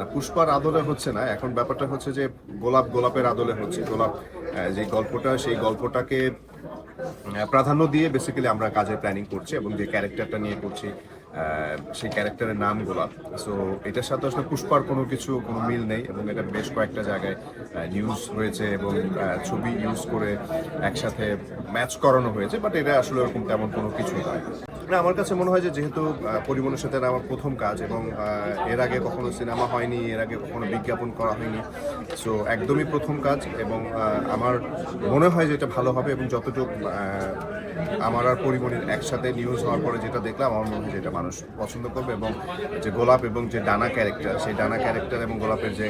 না, পুষ্পার আদলে হচ্ছে না, এখন ব্যাপারটা হচ্ছে যে গোলাপ গোলাপের আদলে হচ্ছে, গোলাপ যে গল্পটা, সেই গল্পটাকে প্রাধান্য দিয়ে বেসিক্যালি আমরা কাজের প্ল্যানিং করছি এবং যে ক্যারেক্টারটা নিয়ে করছি সেই ক্যারেক্টারের নাম গোলাপ। সো এটার সাথে আসলে পুষ্পার কোনো কিছু, কোনো মিল নেই এবং এটা বেশ কয়েকটা জায়গায় নিউজ হয়েছে এবং ছবি ইউজ করে একসাথে ম্যাচ করানো হয়েছে বাট এটা আসলে ওরকম তেমন কোনো কিছুই নয়। না, আমার কাছে মনে হয় যে যেহেতু পরিমণের সাথে আমার প্রথম কাজ এবং এর আগে কখনো সিনেমা হয়নি, এর আগে কখনো বিজ্ঞাপন করা হয়নি। সো একদমই প্রথম কাজ এবং আমার মনে হয় যে এটা ভালো হবে এবং যতটুকু আমার আর পরিমণির একসাথে নিউজ হওয়ার পরে যেটা দেখলাম, আমার মনে হয় যে এটা মানুষ পছন্দ করবে এবং যে গোলাপ এবং যে ডানা ক্যারেক্টার সেই ডানা ক্যারেক্টার এবং গোলাপের যে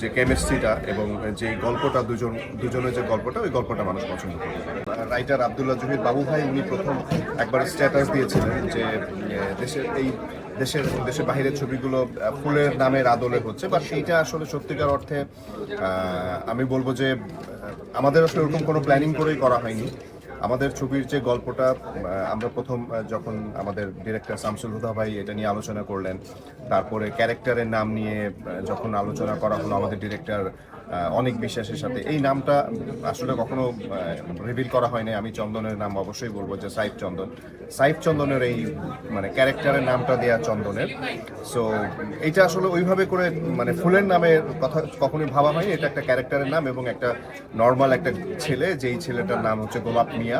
যে কেমিস্ট্রিটা এবং যে গল্পটা দুজন, দুজনের যে গল্পটা, ওই গল্পটা মানুষ পছন্দ করবে। রাইটার আবদুল্লাহ জহির বাবু ভাই, উনি প্রথম একবার স্ট্যাটাস দিয়েছিলেন যে দেশের এই দেশের দেশের বাহিরের ছবিগুলো ফুলের নামের আদলে হচ্ছে। বা সেইটা আসলে সত্যিকার অর্থে আমি বলব যে আমাদের আসলে ওরকম কোনো প্ল্যানিং করেই করা হয়নি। আমাদের ছবির যে গল্পটা আমরা প্রথম যখন আমাদের ডিরেক্টর শামসুল হুদা ভাই এটা নিয়ে আলোচনা করলেন, তারপরে ক্যারেক্টারের নাম নিয়ে যখন আলোচনা করা হলো আমাদের ডিরেক্টর অনেক বিশ্বাসের সাথে, এই নামটা আসলে কখনো রিভিল করা হয়নি। আমি চন্দনের নাম অবশ্যই বলব যে সাইফ চন্দন। সাইফ চন্দনের এই মানে ক্যারেক্টারের নামটা দেয়া চন্দনের। সো এটা আসলে ওইভাবে করে মানে ফুলের নামের কথা কখনোই ভাবা হয়নি। এটা একটা ক্যারেক্টারের নাম এবং একটা নর্মাল একটা ছেলে, যেই ছেলেটার নাম হচ্ছে গোলাপ মিয়া।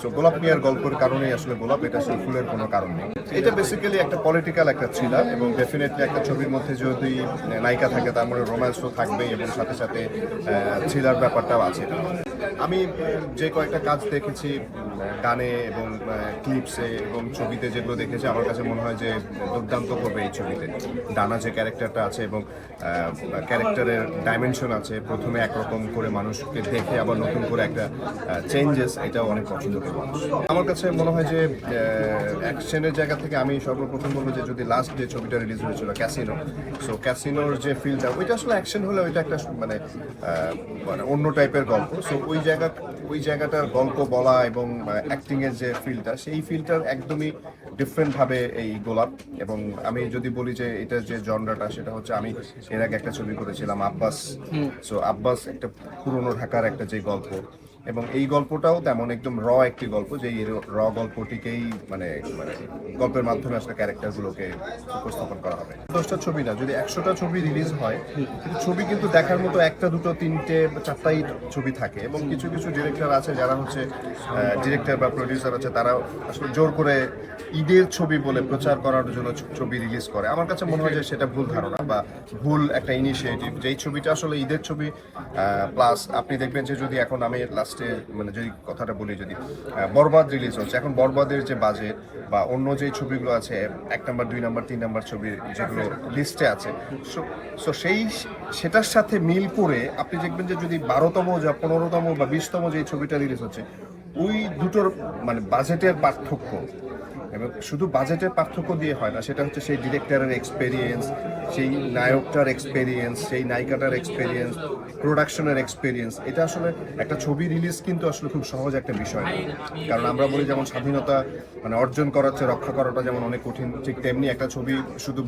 সো গোলাপ মিয়ার গল্পের কারণেই আসলে গোলাপ, এটা আসলে ফুলের কোনো কারণ নেই। এটা বেসিক্যালি একটা পলিটিক্যাল একটা থ্রিলার এবং ডেফিনেটলি একটা ছবির মধ্যে যদি নায়িকা থাকে, তার মধ্যে রোম্যান্সও থাকবেই এবং সাথে সাথে থ্রিলার ব্যাপারটাও আছে। আমি যে কয়েকটা কাজ দেখেছি, গানে এবং ক্লিপসে এবং ছবিতে যেগুলো দেখেছি, আমার কাছে মনে হয় যে দুর্দান্ত করবে এই ছবিতে। ডানা যে ক্যারেক্টারটা আছে এবং ক্যারেক্টারের ডাইমেনশন আছে, প্রথমে একরকম করে মানুষকে দেখে আবার নতুন করে একটা চেঞ্জেস এটাও অনেক পছন্দ করে মানুষ। আমার কাছে মনে হয় যে অ্যাকশনের জায়গা থেকে আমি সর্বপ্রথম বলব যে যদি লাস্ট যে ছবিটা রিলিজ হয়েছিল ক্যাসিনো সো ক্যাসিনোর যে ফিল্ডটা ওইটা আসলে অ্যাকশন হলে ওইটা একটা মানে মানে অন্য টাইপের গল্প। সো ওই জায়গা ওই জায়গাটার গল্প বলা এবং অ্যাক্টিং এর যে ফিল্ডটা সেই ফিল্ডটার একদমই ডিফারেন্ট ভাবে এই গোলাপ। এবং আমি যদি বলি যে এটা যে জনরাটা সেটা হচ্ছে আমি এর আগে একটা ছবি করেছিলাম আব্বাস। সো আব্বাস একটা পুরনো ঢাকার একটা যে গল্প। এবং এই গল্পটাও তেমন একদম র একটি গল্প যে র গল্পটিকেই মানে মানে গল্পের মাধ্যমে আসলে ক্যারেক্টারগুলোকে উপস্থাপন করা হবে। দশটা ছবি না যদি একশোটা ছবি রিলিজ হয় ছবি কিন্তু দেখার মতো একটা দুটো তিনটে চারটাই ছবি থাকে। এবং কিছু কিছু ডিরেক্টর আছে, যারা হচ্ছে ডিরেক্টর বা প্রডিউসার আছে তারা আসলে জোর করে ঈদের ছবি বলে প্রচার করার জন্য ছবি রিলিজ করে। আমার কাছে মনে হয় যে সেটা ভুল ধারণা বা ভুল একটা ইনিশিয়েটিভ যেই ছবিটা আসলে ঈদের ছবি প্লাস আপনি দেখবেন যে যদি এখন আমি লাস্টে মানে যদি কথাটা বলি যদি বরবাদ রিলিজ হচ্ছে, এখন বরবাদের যে বাজেট বা অন্য যে ছবিগুলো আছে, এক নম্বর দুই নাম্বার তিন নাম্বার ছবি যেগুলো লিস্টে আছে সো সেই, সেটার সাথে মিল করে আপনি দেখবেন যে যদি বারোতম, যা পনেরোতম বা বিশতম যে ছবিটা রিলিজ হচ্ছে। ওই দুটোর মানে বাজেটের পার্থক্য। এবং শুধু বাজেটের পার্থক্য দিয়ে হয় না, সেটা হচ্ছে সেই ডিরেক্টরের এক্সপেরিয়েন্স সেই নায়কটার এক্সপেরিয়েন্স সেই নায়িকাটার এক্সপেরিয়েন্স প্রোডাকশনের এক্সপেরিয়েন্স এটা আসলে একটা ছবি রিলিজ কিন্তু আসলে খুব সহজ একটা বিষয়। কারণ আমরা বলি যেমন স্বাধীনতা মানে অর্জন করার চেয়ে রক্ষা করাটা যেমন অনেক কঠিন, ঠিক তেমনি একটা ছবি শুধু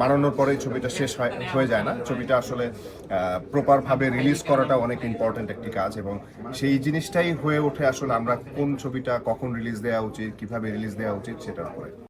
বানানোর পরেই ছবিটা শেষ হয় যায় না। ছবিটা আসলে প্রপারভাবে রিলিজ করাটা অনেক ইম্পর্ট্যান্ট একটি কাজ এবং সেই জিনিসটাই হয়ে ওঠে আসলে আমরা কোন ছবিটা কখন রিলিজ দেওয়া উচিত, কীভাবে রিলিজ দেওয়া উচিত। সেটার উপরে।